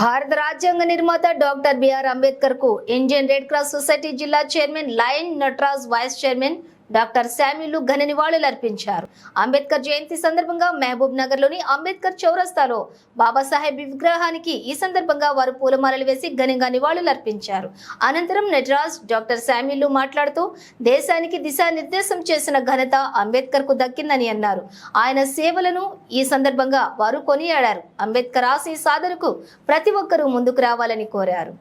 భారత రాజ్యాంగ నిర్మాత డాక్టర్ బిఆర్ అంబేద్కర్ కు ఇండియన్ రెడ్ క్రాస్ సొసైటీ జిల్లా chairman lion Nataraj vice chairman doctor Samyulu ఘన నివాళులర్పించారు అంబేద్కర్ జయంతి సందర్భంగా మహబూబ్ నగర్లోని అంబేద్కర్ చౌరస్తాలో బాబాసాహెబ్ విగ్రహానికి ఈ సందర్భంగా వారు పూలమాలలు వేసి ఘనంగా నివాళులు అర్పించారు. అనంతరం నటరాజ్ డాక్టర్ శామ్యులు మాట్లాడుతూ దేశానికి దిశానిర్దేశం చేసిన ఘనత అంబేద్కర్కు దక్కిందని అన్నారు. ఆయన సేవలను ఈ సందర్భంగా వారు కొనియాడారు. అంబేద్కర్ ఆశయ సాధనకు ప్రతి ఒక్కరూ ముందుకు రావాలని కోరారు.